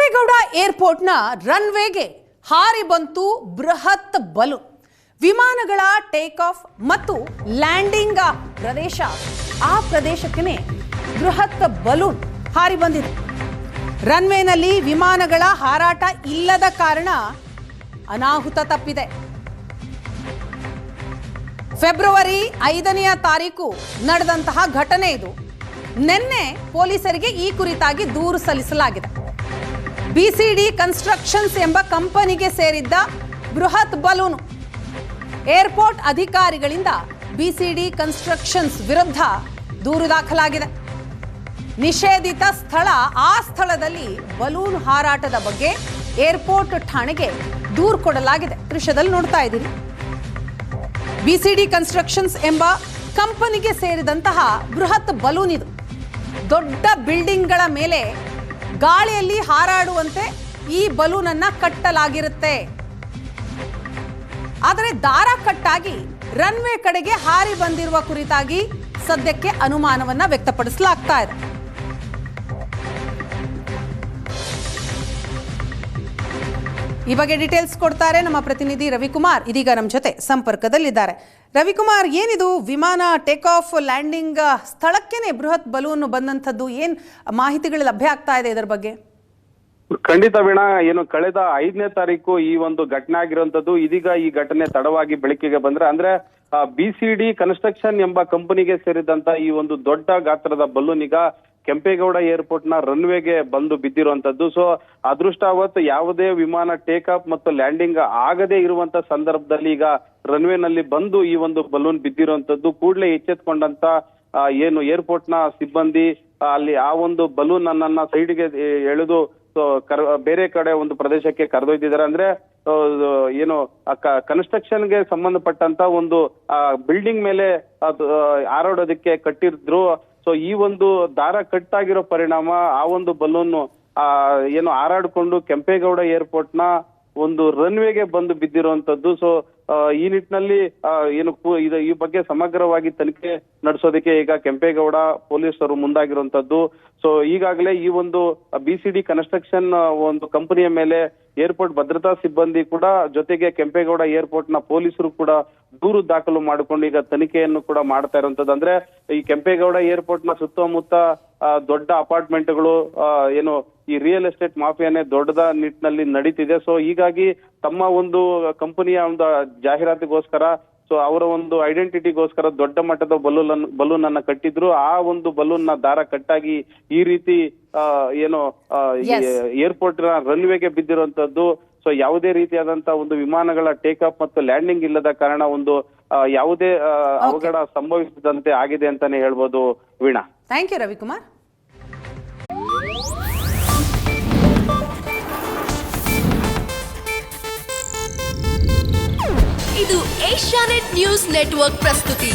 ಕೆಂಪೇಗೌಡ ಏರ್ಪೋರ್ಟ್ನ ರನ್ವೇಗೆ ಹಾರಿ ಬಂತು ಬೃಹತ್ ಬಲು. ವಿಮಾನಗಳ ಟೇಕ್ ಆಫ್ ಮತ್ತು ಲ್ಯಾಂಡಿಂಗ್ ಪ್ರದೇಶ. ಆ ಪ್ರದೇಶಕ್ಕೆ ಬೃಹತ್ ಬಲು ಹಾರಿ ಬಂದಿದೆ. ರನ್ವೇನಲ್ಲಿ ವಿಮಾನಗಳ ಹಾರಾಟ ಇಲ್ಲದ ಕಾರಣ ಅನಾಹುತ ತಪ್ಪಿದೆ. ಫೆಬ್ರವರಿ ಐದನೆಯ ತಾರೀಕು ನಡೆದಂತಹ ಘಟನೆ ಇದು. ನಿನ್ನೆ ಪೊಲೀಸರಿಗೆ ಈ ಕುರಿತಾಗಿ ದೂರು ಸಲ್ಲಿಸಲಾಗಿದೆ. ಬಿಸಿಡಿ ಕನ್ಸ್ಟ್ರಕ್ಷನ್ಸ್ ಎಂಬ ಕಂಪನಿಗೆ ಸೇರಿದ್ದ ಬೃಹತ್ ಬಲೂನು. ಏರ್ಪೋರ್ಟ್ ಅಧಿಕಾರಿಗಳಿಂದ ಬಿಸಿಡಿ ಕನ್ಸ್ಟ್ರಕ್ಷನ್ಸ್ ವಿರುದ್ಧ ದೂರು ದಾಖಲಾಗಿದೆ. ನಿಷೇಧಿತ ಸ್ಥಳ ಆ ಸ್ಥಳದಲ್ಲಿ ಬಲೂನ್ ಹಾರಾಟದ ಬಗ್ಗೆ ಏರ್ಪೋರ್ಟ್ ಠಾಣೆಗೆ ದೂರು ಕೊಡಲಾಗಿದೆ. ದೃಶ್ಯದಲ್ಲಿ ನೋಡ್ತಾ ಇದ್ದೀರಿ. ಬಿಸಿಡಿ ಕನ್ಸ್ಟ್ರಕ್ಷನ್ಸ್ ಎಂಬ ಕಂಪನಿಗೆ ಸೇರಿದಂತಹ ಬೃಹತ್ ಬಲೂನ್ ಇದು. ದೊಡ್ಡ ಬಿಲ್ಡಿಂಗ್ಗಳ ಮೇಲೆ ಗಾಳಿಯಲ್ಲಿ ಹಾರಾಡುವಂತೆ ಈ ಬಲೂನ್ ಅನ್ನ ಕಟ್ಟಲಾಗಿರುತ್ತೆ. ಆದರೆ ದಾರ ಕಟ್ಟಾಗಿ ರನ್ವೇ ಕಡೆಗೆ ಹಾರಿ ಬಂದಿರುವ ಕುರಿತಾಗಿ ಸದ್ಯಕ್ಕೆ ಅನುಮಾನವನ್ನ ವ್ಯಕ್ತಪಡಿಸಲಾಗ್ತಾ ಇದೆ. ಈ ಬಗ್ಗೆ ಡೀಟೇಲ್ಸ್ ಕೊಡ್ತಾರೆ ನಮ್ಮ ಪ್ರತಿನಿಧಿ ರವಿಕುಮಾರ್. ಇದೀಗ ನಮ್ಮ ಜೊತೆ ಸಂಪರ್ಕದಲ್ಲಿದ್ದಾರೆ. ರವಿಕುಮಾರ್, ಏನಿದು? ವಿಮಾನ ಟೇಕ್ ಆಫ್ ಲ್ಯಾಂಡಿಂಗ್ ಸ್ಥಳಕ್ಕೇನೆ ಬೃಹತ್ ಬಲೂನ್ ಬಂದಂಥದ್ದು ಏನ್ ಮಾಹಿತಿಗಳು ಲಭ್ಯ ಆಗ್ತಾ ಇದೆ ಇದರ ಬಗ್ಗೆ? ಖಂಡಿತ ವೀಣಾ, ಏನು ಕಳೆದ ಐದನೇ ತಾರೀಕು ಈ ಒಂದು ಘಟನೆ ಆಗಿರುವಂತದ್ದು ಇದೀಗ ಈ ಘಟನೆ ತಡವಾಗಿ ಬೆಳಕಿಗೆ ಬಂದ್ರೆ, ಅಂದ್ರೆ ಬಿ ಸಿ ಡಿ ಕನ್ಸ್ಟ್ರಕ್ಷನ್ ಎಂಬ ಕಂಪನಿಗೆ ಸೇರಿದಂತ ಈ ಒಂದು ದೊಡ್ಡ ಗಾತ್ರದ ಬಲೂನ್ ಈಗ ಕೆಂಪೇಗೌಡ ಏರ್ಪೋರ್ಟ್ನ ರನ್ವೇಗೆ ಬಂದು ಬಿದ್ದಿರುವಂತದ್ದು ಸೊ ಅದೃಷ್ಟವತ್ತು ಯಾವುದೇ ವಿಮಾನ ಟೇಕ್ ಆಫ್ ಮತ್ತು ಲ್ಯಾಂಡಿಂಗ್ ಆಗದೆ ಇರುವಂತ ಸಂದರ್ಭದಲ್ಲಿ ಈಗ ರನ್ವೇ ನಲ್ಲಿ ಬಂದು ಈ ಒಂದು ಬಲೂನ್ ಬಿದ್ದಿರುವಂತದ್ದು ಕೂಡಲೇ ಎಚ್ಚೆತ್ಕೊಂಡಂತ ಏನು ಏರ್ಪೋರ್ಟ್ನ ಸಿಬ್ಬಂದಿ ಅಲ್ಲಿ ಆ ಒಂದು ಬಲೂನ್ ನನ್ನ ಸೈಡ್ಗೆ ಎಳೆದು ಬೇರೆ ಕಡೆ ಒಂದು ಪ್ರದೇಶಕ್ಕೆ ಕರೆದೊಯ್ದಿದ್ದಾರೆ. ಅಂದ್ರೆ ಏನು ಕನ್ಸ್ಟ್ರಕ್ಷನ್ಗೆ ಸಂಬಂಧಪಟ್ಟಂತ ಒಂದು ಬಿಲ್ಡಿಂಗ್ ಮೇಲೆ ಅದು ಆ, ಹಾರಾಡೋದಕ್ಕೆ ಕಟ್ಟಿದ್ರು. ಸೊ ಈ ಒಂದು ದಾರ ಕಟ್ ಆಗಿರೋ ಪರಿಣಾಮ, ಆ ಒಂದು ಬಲೂನ್, ಆ, ಏನು ಹಾರಾಡ್ಕೊಂಡು ಕೆಂಪೇಗೌಡ ಏರ್ಪೋರ್ಟ್ನ ಒಂದು ರನ್ವೇಗೆ ಬಂದು ಬಿದ್ದಿರುವಂತದ್ದು ಸೊ ಈ ನಿಟ್ಟಿನಲ್ಲಿ ಏನು ಈ ಬಗ್ಗೆ ಸಮಗ್ರವಾಗಿ ತನಿಖೆ ನಡೆಸೋದಕ್ಕೆ ಈಗ ಕೆಂಪೇಗೌಡ ಪೊಲೀಸರು ಮುಂದಾಗಿರುವಂತದ್ದು ಸೊ ಈಗಾಗಲೇ ಈ ಒಂದು ಬಿ ಸಿ ಡಿ ಕನ್ಸ್ಟ್ರಕ್ಷನ್ ಒಂದು ಕಂಪನಿಯ ಮೇಲೆ ಏರ್ಪೋರ್ಟ್ ಭದ್ರತಾ ಸಿಬ್ಬಂದಿ ಕೂಡ ಜೊತೆಗೆ ಕೆಂಪೇಗೌಡ ಏರ್ಪೋರ್ಟ್ನ ಪೊಲೀಸರು ಕೂಡ ದೂರು ದಾಖಲು ಮಾಡಿಕೊಂಡು ಈಗ ತನಿಖೆಯನ್ನು ಕೂಡ ಮಾಡ್ತಾ ಇರುವಂತದ್ದು. ಅಂದ್ರೆ ಈ ಕೆಂಪೇಗೌಡ ಏರ್ಪೋರ್ಟ್ನ ಸುತ್ತಮುತ್ತ ದೊಡ್ಡ ಅಪಾರ್ಟ್ಮೆಂಟ್ಗಳು ಏನು ಈ ರಿಯಲ್ ಎಸ್ಟೇಟ್ ಮಾಫಿಯಾನೇ ದೊಡ್ಡದ ನಿಟ್ಟಿನಲ್ಲಿ ನಡೀತಿದೆ. ಸೊ ಹೀಗಾಗಿ ತಮ್ಮ ಒಂದು ಕಂಪನಿಯ ಒಂದು ಜಾಹೀರಾತಿಗೋಸ್ಕರ ಸೊ ಅವರ ಒಂದು ಐಡೆಂಟಿಟಿಗೋಸ್ಕರ ದೊಡ್ಡ ಮಟ್ಟದ ಬಲೂನ್ ಬಲೂನ್ ಅನ್ನ ಕಟ್ಟಿದ್ರು. ಆ ಒಂದು ಬಲೂನ್ನ ದಾರ ಕಟ್ಟಾಗಿ ಈ ರೀತಿ ಆ, ಏನು. ಏರ್ಪೋರ್ಟ್ನ ರನ್ವೇಗೆ ಬಿದ್ದಿರುವಂತದ್ದು ಸೊ ಯಾವುದೇ ರೀತಿಯಾದಂತ ಒಂದು ವಿಮಾನಗಳ ಟೇಕ್ ಆಫ್ ಮತ್ತು ಲ್ಯಾಂಡಿಂಗ್ ಇಲ್ಲದ ಕಾರಣ ಒಂದು ಯಾವುದೇ ಅವಘಡ ಸಂಭವಿಸಿದಂತೆ ಆಗಿದೆ ಅಂತಾನೆ ಹೇಳ್ಬೋದು ವೀಣಾ. Thank you Ravikumar. ಇದು ಏಷ್ಯಾನೆಟ್ ನ್ಯೂಸ್ ನೆಟ್ವರ್ಕ್ ಪ್ರಸ್ತುತಿ.